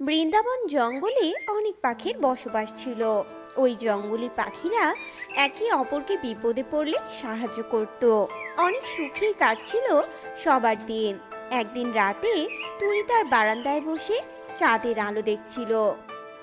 বৃন্দাবন জঙ্গলে অনেক পাখির বসবাস ছিল। ওই জঙ্গলি পাখিরা একে অপরকে বিপদে পড়লে সাহায্য করত। অনেক সুখেই কাটছিল সবার দিন। একদিন রাতে টুনি তার বারান্দায় বসে চাঁদের আলো দেখছিল।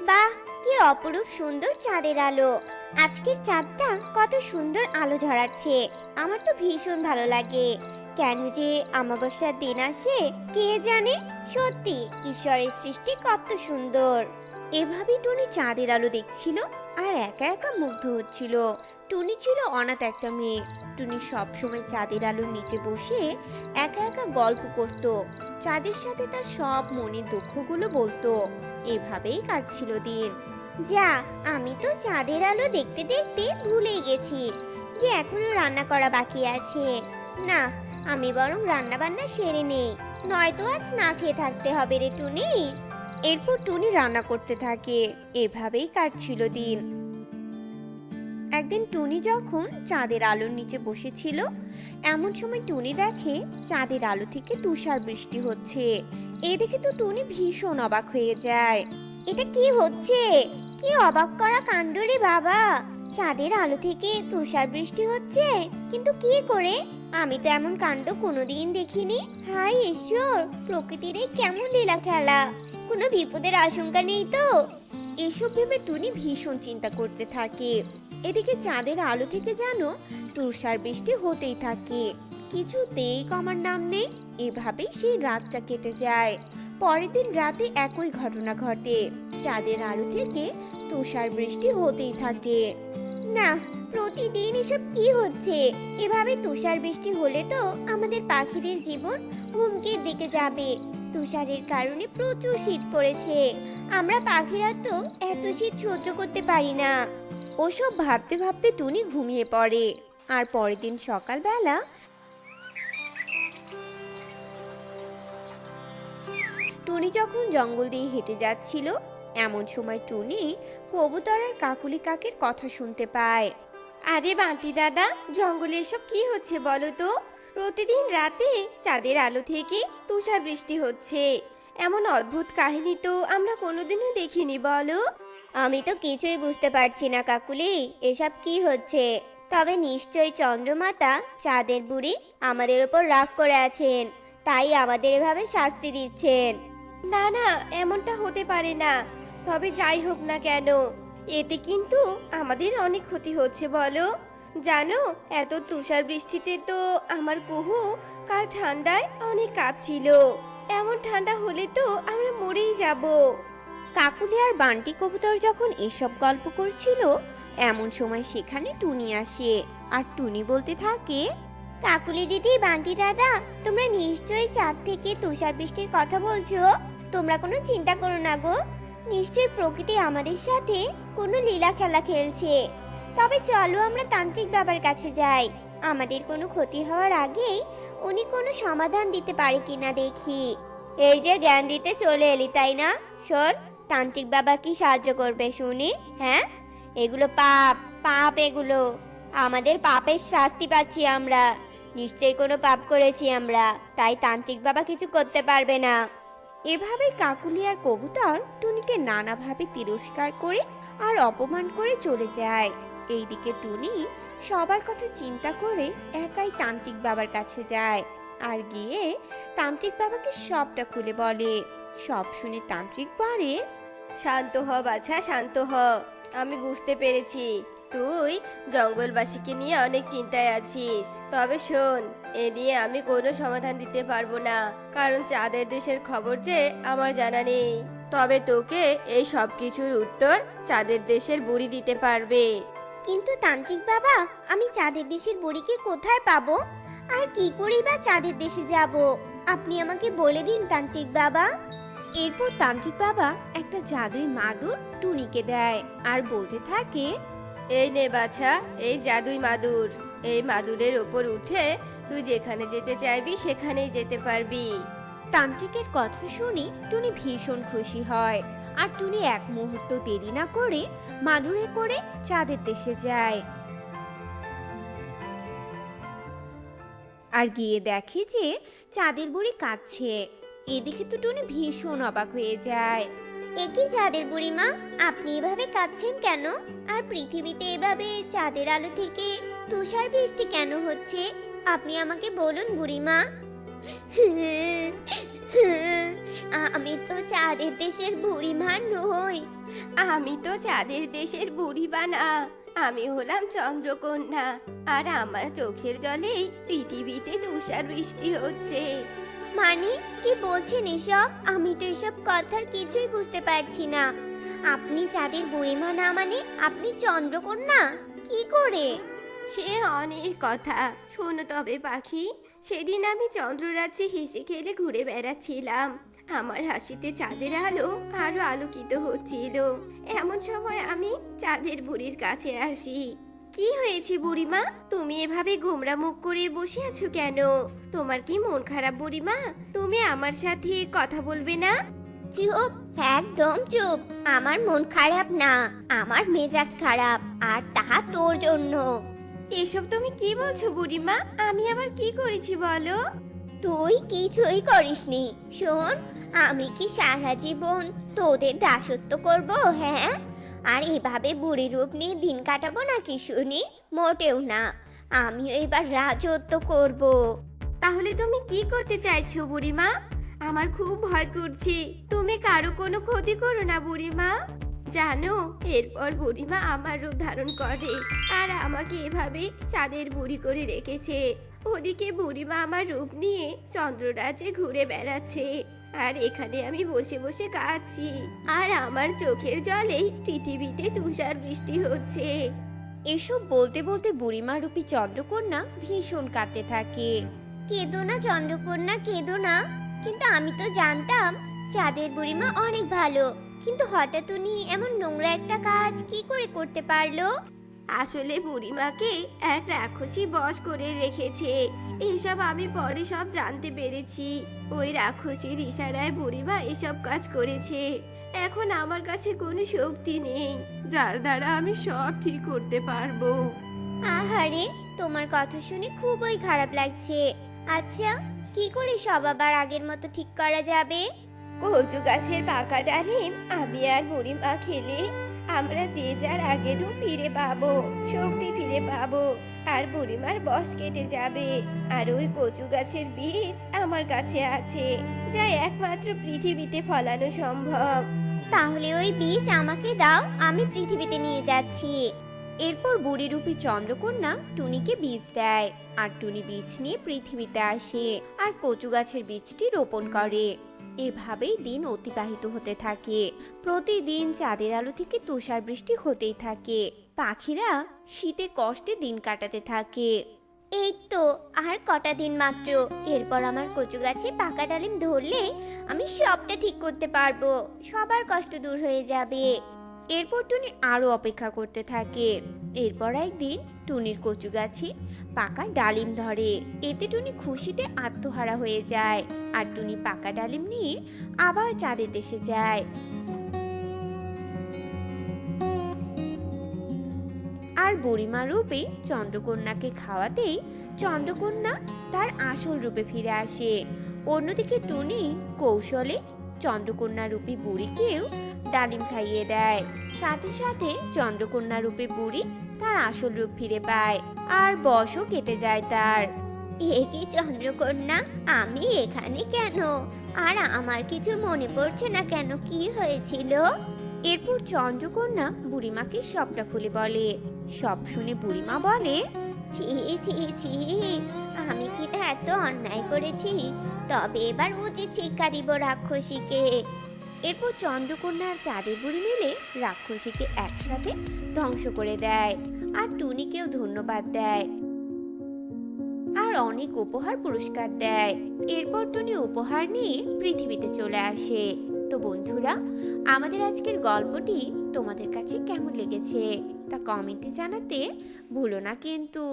বাহ, কি অপরূপ সুন্দর চাঁদের আলো। আজকের চাঁদটা কত সুন্দর আলো ঝরাচ্ছে। আমার তো ভীষণ ভালো লাগে। কেন যে অমাবস্যার দিন আসে, কে জানে? সত্যি, ঈশ্বরের সৃষ্টি কত সুন্দর। এভাবেই টুনি চাঁদের আলো দেখছিল আর একা একা মুগ্ধ হচ্ছিল। টুনি ছিল অনাথ একটা মেয়ে। টুনি সবসময় চাঁদের আলোর নিচে বসে একা একা গল্প করত। চাঁদের সাথে তার সব মনের দুঃখগুলো বলতো। এভাবেই কাটছিল দিন। যা, আমি তো চাঁদের আলো দেখতে দেখতে ভুলেই গেছি যে এখনও রান্না করা বাকি আছে। না আমি বরং রান্না বান্না সেরে নেই। নয়তো আজ না খেয়ে থাকতে হবে রে টুনি। এরপর টুনি রান্না করতে থাকে। এভাবেই কাটছিল দিন। একদিন টুনি যখন চাঁদের আলোর নিচে বসেছিল, এমন সময় টুনি দেখে চাঁদের আলো থেকে তুষার বৃষ্টি হচ্ছে। এ দেখে তো টুনি ভীষণ অবাক হয়ে যায়। এটা কি হচ্ছে? কি অবাক করা কাণ্ড রে বাবা? চাঁদের আলো থেকে তুষার বৃষ্টি হচ্ছে? কিন্তু কি করে? আমি তো এমন কাণ্ড কোনোদিন দেখিনি। হাই ঈশ্বর, প্রকৃতির এই কেমন লীলা খেলা? কোনো বিপদের আশঙ্কা নেই তো? এসব ভেবে টুনি ভীষণ চিন্তা করতে থাকে। এদিকে চাঁদের আলো থেকে যেন তুষার বৃষ্টি হতেই থাকে। কিছুতেই কমার নাম নেই, এভাবেই সেই রাতটা কেটে যায়। পরের দিন রাতে একই ঘটনা ঘটে। চাঁদের আলো থেকে তুষার বৃষ্টি হতেই থাকে। না, প্রতিদিন এসব কি হচ্ছে? এভাবে তুষার বৃষ্টি হলে তো আমাদের পাখিদের জীবন হুমকির দিকে যাবে। তুষারের কারণে প্রচুর শীত পড়েছে। আমরা পাখিরা তো এত শীত সহ্য করতে পারি না। ওসব ভাবতে ভাবতে টুনি ঘুমিয়ে পড়ে। আর পরের দিন সকালবেলা টুনি যখন জঙ্গল দিয়ে হেঁটে যাচ্ছিল এমন সময় টুনি কবুতর আর কাকুলি কাকের কথা শুনতে পায়। আরে বান্টি দাদা, জঙ্গলে এসব কি হচ্ছে বলো তো? প্রতিদিন রাতে চাঁদের আলো থেকে তুষার বৃষ্টি হচ্ছে। এমন অদ্ভুত কাহিনী তো আমরা কোনোদিনও দেখিনি বলো। আমি তো কিছুই বুঝতে পারছি না কাকুলি, এসব কি হচ্ছে? তবে নিশ্চয়ই চন্দ্রমাতা চাঁদের বুড়ি আমাদের উপর রাগ করে আছেন, তাই আমাদের এভাবে শাস্তি দিচ্ছেন। না না, এমনটা হতে পারে না। তবে যাই হোক না কেন এতে কিন্তু আমাদের অনেক ক্ষতি হচ্ছে বলো। জানো এত তুষার বৃষ্টিতে তো আমার কুহু কাল ঠান্ডায় অনেক কাঁপছিল। এমন ঠান্ডা হলে তো আমরা মরেই যাব। কাকুলি আর বান্টি কবুতর যখন এসব গল্প করছিল এমন সময় সেখানে টুনি আসে। আর টুনি বলতে থাকে কাকুলি দিদি বান্টি দাদা তোমরা নিশ্চয়ই চাঁদ থেকে তুষার বৃষ্টির কথা বলছো। তোমরা কোনো চিন্তা করো না গো। নিশ্চয়ই প্রকৃতি আমাদের সাথে কোনো লীলা খেলা খেলছে। তবে চলো আমরা তান্ত্রিক বাবার কাছে যাই। আমাদের কোনো ক্ষতি হওয়ার আগেই উনি কোনো সমাধান দিতে পারে কিনা দেখি। এই যে জ্ঞান দিতে চলে এলি, তাই না? শোন, তান্ত্রিক বাবা কি সাহায্য করবে শুনি হ্যাঁ? এগুলো পাপ পাপ এগুলো। আমাদের পাপের শাস্তি পাচ্ছি আমরা। নিশ্চয়ই কোনো পাপ করেছি আমরা, তাই তান্ত্রিক বাবা কিছু করতে পারবে না। এভাবে কাকুলি আর কবুতর টুনিকে নানাভাবে তিরস্কার করে আর অপমান করে চলে যায়। এইদিকে টুনি সবার কথা চিন্তা করে একাই তান্ত্রিক বাবার কাছে যায় আর গিয়ে তান্ত্রিক বাবাকে সবটা খুলে বলে। সব শুনে তান্ত্রিক পারে শান্ত হ, বাছা, শান্ত হ। আমি বুঝতে পেরেছি। তুই জঙ্গলবাসীকে নিয়ে অনেক চিন্তায় আছিস। তবে শোন এ নিয়ে আমি কোনো সমাধান দিতে পারব না কারণ চাঁদের দেশের খবর যে আমার জানা নেই। তবে তোকে এই সব কিছুর উত্তর চাঁদের দেশের বুড়ি দিতে পারবে। কিন্তু তান্ত্রিক বাবা আমি চাঁদের দেশের বুড়িকে কোথায় পাবো? আর কি করেই বা চাঁদের দেশে যাব? আপনি আমাকে বলে দিন তান্ত্রিক বাবা। এরপর তান্ত্রিক বাবা একটা জাদুই মাদুর টুনিকে দেয় আর বলতে থাকে এই নে বাছা, এই জাদুই মাদুর। এই মাদুরের ওপর উঠে তুই যেখানে যেতে চাইবি, সেখানেই যেতে পারবি। তান্ত্রিকের কথা শুনি টুনি ভীষণ খুশি হয়। আর টুনি এক মুহূর্ত দেরি না করে মাদুরে করে চাঁদের দেশে যায়। আর গিয়ে দেখে যে চাঁদের বুড়ি কাঁদছে। এদিকে তো টুনি ভীষণ অবাক হয়ে যায়। একই চাঁদের বুড়িমা, আপনি এভাবে কাঁদছেন কেন? আর পৃথিবীতে এভাবে চাঁদের আলো থেকে তুষার বৃষ্টি কেন হচ্ছে? আপনি আমাকে বলুন বুড়িমা। আমি তো চাঁদের দেশের বুড়িমা নই। আমি তো চাঁদের দেশের বুড়ি বানা আমি হলাম চন্দ্রকন্যা। আর আমার চোখের জলেই পৃথিবীতে তুষার বৃষ্টি হচ্ছে। মানে কি বলছেন এসব? আমি তো এসব কথার কিছুই বুঝতে পারছি না। আপনি চাঁদের বুড়িমা না মানে আপনি চন্দ্রকন্যা? কি করে? সে অনেক কথা। শোনো তবে পাখি, সেদিন আমি চন্দ্ররাজ্যে হেসে খেলে ঘুরে বেড়াচ্ছিলাম। আমার হাসিতে চাঁদের আলো আরও আলোকিত হচ্ছিল। এমন সময় আমি চাঁদের বুড়ির কাছে আসি। কি হয়েছে বুড়িমা? তুমি এভাবে গোমরা মুখ করে বসে আছো কেন? তোমার কি মন খারাপ বুড়িমা? তুমি আমার সাথে কথা বলবে না? চুপ একদম চুপ। আমার মন খারাপ না। আমার মেজাজ খারাপ আর তাহা তোর জন্য। এসব তুমি কি বলছো বুড়িমা? আমি আবার কি করেছি বলো? তুই কিছুই করিসনি। শোন আমি কি সারা জীবন তোদের দাসত্ব করব হ্যাঁ? আর এভাবে বুড়ি রূপ নিয়ে দিন কাটাবো নাকি, শুনি? মোটেও না। আমিও এবার রাজত্ব করব। তাহলে তুমি কি করতে চাইছো, বুড়িমা? আমার খুব ভয় করছে। তুমি কারও কোনো ক্ষতি করো না, বুড়িমা। জানো, এরপর বুড়িমা আমার রূপ ধারণ করে আর আমাকে এভাবে চাঁদের বুড়ি করে রেখেছে। ওদিকে বুড়িমা আমার রূপ নিয়ে চন্দ্ররাজে ঘুরে বেড়াচ্ছে। আর এখানে আমি বসে বসে কাঁদছি। আর আমার চোখের জলেই পৃথিবীতে তুষার বৃষ্টি হচ্ছে। এসব বলতে বলতে বুড়িমা রূপী চন্দ্রকন্যা ভীষণ কাঁদতে থাকে। কেঁদো না চন্দ্রকন্যা কেঁদো না। কিন্তু আমি তো জানতাম চাঁদের বুড়িমা অনেক ভালো। কিন্তু হঠাৎ উনি এমন নোংরা একটা কাজ কি করে করতে পারল? আসলে বুড়িমাকে এক রাক্ষসী বশ করে রেখেছে। এসব আমি পরে সব জানতে পেরেছি। ওই রাক্ষসীর ইশারায় বুড়িমা এসব কাজ করেছে। এখন আমার কাছে কোনো শক্তি নেই। যার দ্বারা আমি সব ঠিক করতে পারব। আহারে তোমার কথা শুনে খুবই খারাপ লাগছে। আচ্ছা কি করে সব আবার আগের মতো ঠিক করা যাবে? কচু গাছের পাকা ডালিম আমি আর বুড়িমা খেলে আমরা যে যার আগেরও ফিরে পাবো শক্তি ফিরে পাবো আর বুড়িমার বস কেটে যাবে। আর ওই কচু গাছের বীজ আমার কাছে আছে যা একমাত্র পৃথিবীতে ফলানো সম্ভব। তাহলে ওই বীজ আমাকে দাও আমি পৃথিবীতে নিয়ে যাচ্ছি। এরপর বুড়িরূপী চন্দ্রকন্যা টুনিকে বীজ দেয় আর টুনি বীজ নিয়ে পৃথিবীতে আসে আর কচু গাছের বীজটি রোপণ করে। এভাবেই দিন অতিবাহিত হতে থাকে। প্রতিদিন চাঁদের আলো থেকে তুষার বৃষ্টি হতেই থাকে। পাখিরা শীতে কষ্টে দিন কাটাতে থাকে। এই তো, আর কটা দিন মাত্র। এরপর আমার কচু গাছে পাকা ডালিম ধরলে আমি সবটা ঠিক করতে পারব। সবার কষ্ট দূর হয়ে যাবে। এরপর টুনি আরও অপেক্ষা করতে থাকে। এরপর একদিন টুনির কচু গাছে পাকা ডালিম ধরে। এতে টুনি খুশিতে আত্মহারা হয়ে যায় আর টুনি পাকা ডালিম নিয়ে আবার চাঁদের দেশে যায়। আর বুড়িমা রূপে চন্দ্রকন্যাকে খাওয়াতেই চন্দ্রকন্যা তার আসল রূপে ফিরে আসে। অন্যদিকে টুনি কৌশলে চন্দ্রকন্যা রূপী বুড়িকেও ডালিম খাইয়ে দেয়। সাথে সাথে চন্দ্রকন্যা রূপে বুড়ি তার আসল রূপ ফিরে পায় আর বসও কেটে যায় তার। এ কি চন্দ্রকন্যা? আমি এখানে কেন? আর আমার কিছু মনে পড়ছে না কেন? কি হয়েছিল? এরপর চন্দ্রকন্যা বুড়িমাকে সবটা খুলে বলে। সব শুনে বুড়িমা বলে ছি ছি ছি আমি কি এত অন্যায় করেছি? তবে এবার উচিত শিক্ষা দিব রাক্ষসীকে। এরপর চন্দ্রকন্যা আর চাঁদের বুড়ি মিলে রাক্ষসীকে একসাথে ধ্বংস করে দেয় আর টুনিকেও ধন্যবাদ দেয়। আর অনেক উপহার পুরস্কার দেয়। এরপর টুনি উপহার নিয়ে পৃথিবীতে চলে আসে। তো বন্ধুরা, আমাদের আজকের গল্পটি তোমাদের কাছে কেমন লেগেছে তা কমেন্টে জানাতে ভুলো না কিন্তু।